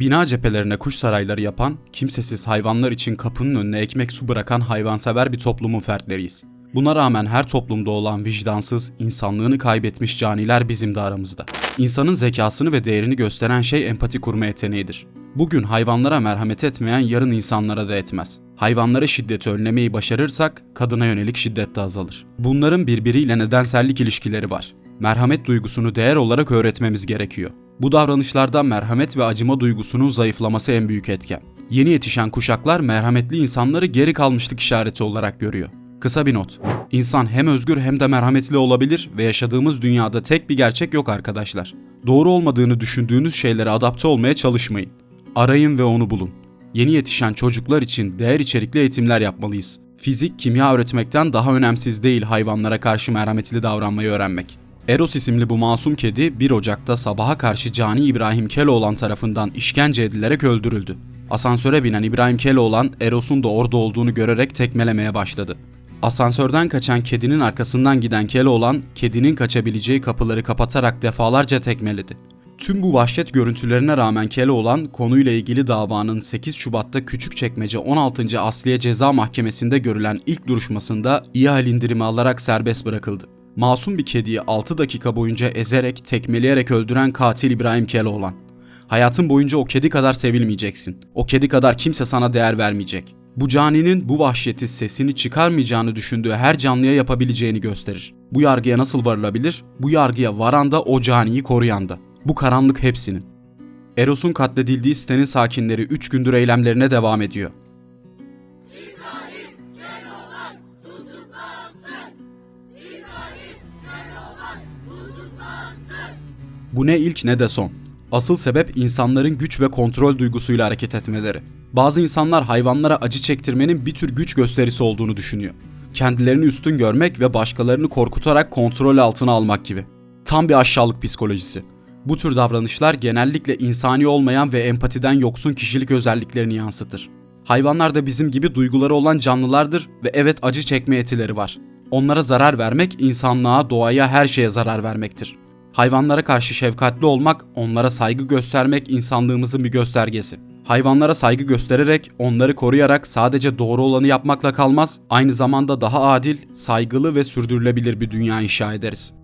Bina cephelerine kuş sarayları yapan, kimsesiz hayvanlar için kapının önüne ekmek su bırakan hayvansever bir toplumun fertleriyiz. Buna rağmen her toplumda olan vicdansız, insanlığını kaybetmiş caniler bizim de aramızda. İnsanın zekasını ve değerini gösteren şey empati kurma yeteneğidir. Bugün hayvanlara merhamet etmeyen yarın insanlara da etmez. Hayvanlara şiddeti önlemeyi başarırsak kadına yönelik şiddet de azalır. Bunların birbiriyle nedensellik ilişkileri var. Merhamet duygusunu değer olarak öğretmemiz gerekiyor. Bu davranışlarda merhamet ve acıma duygusunun zayıflaması en büyük etken. Yeni yetişen kuşaklar merhametli insanları geri kalmışlık işareti olarak görüyor. Kısa bir not. İnsan hem özgür hem de merhametli olabilir ve yaşadığımız dünyada tek bir gerçek yok arkadaşlar. Doğru olmadığını düşündüğünüz şeylere adapte olmaya çalışmayın. Arayın ve onu bulun. Yeni yetişen çocuklar için değer içerikli eğitimler yapmalıyız. Fizik, kimya öğretmekten daha önemsiz değil hayvanlara karşı merhametli davranmayı öğrenmek. Eros isimli bu masum kedi 1 Ocak'ta sabaha karşı Cani İbrahim Keloğlan tarafından işkence edilerek öldürüldü. Asansöre binen İbrahim Keloğlan Eros'un da orada olduğunu görerek tekmelemeye başladı. Asansörden kaçan kedinin arkasından giden Keloğlan, kedinin kaçabileceği kapıları kapatarak defalarca tekmeledi. Tüm bu vahşet görüntülerine rağmen Keloğlan konuyla ilgili davanın 8 Şubat'ta Küçükçekmece 16. Asliye Ceza Mahkemesi'nde görülen ilk duruşmasında iyi hal indirimi alarak serbest bırakıldı. Masum bir kediyi 6 dakika boyunca ezerek, tekmeleyerek öldüren katil İbrahim Keloğlan. Hayatın boyunca o kedi kadar sevilmeyeceksin. O kedi kadar kimse sana değer vermeyecek. Bu caninin bu vahşeti sesini çıkarmayacağını düşündüğü her canlıya yapabileceğini gösterir. Bu yargıya nasıl varılabilir? Bu yargıya varan da o caniyi koruyan da. Bu karanlık hepsinin. Eros'un katledildiği sitenin sakinleri 3 gündür eylemlerine devam ediyor. Bu ne ilk ne de son. Asıl sebep insanların güç ve kontrol duygusuyla hareket etmeleri. Bazı insanlar hayvanlara acı çektirmenin bir tür güç gösterisi olduğunu düşünüyor. Kendilerini üstün görmek ve başkalarını korkutarak kontrol altına almak gibi. Tam bir aşağılık psikolojisi. Bu tür davranışlar genellikle insani olmayan ve empatiden yoksun kişilik özelliklerini yansıtır. Hayvanlar da bizim gibi duyguları olan canlılardır ve evet acı çekme etileri var. Onlara zarar vermek insanlığa, doğaya, her şeye zarar vermektir. Hayvanlara karşı şefkatli olmak, onlara saygı göstermek insanlığımızın bir göstergesi. Hayvanlara saygı göstererek, onları koruyarak sadece doğru olanı yapmakla kalmaz, aynı zamanda daha adil, saygılı ve sürdürülebilir bir dünya inşa ederiz.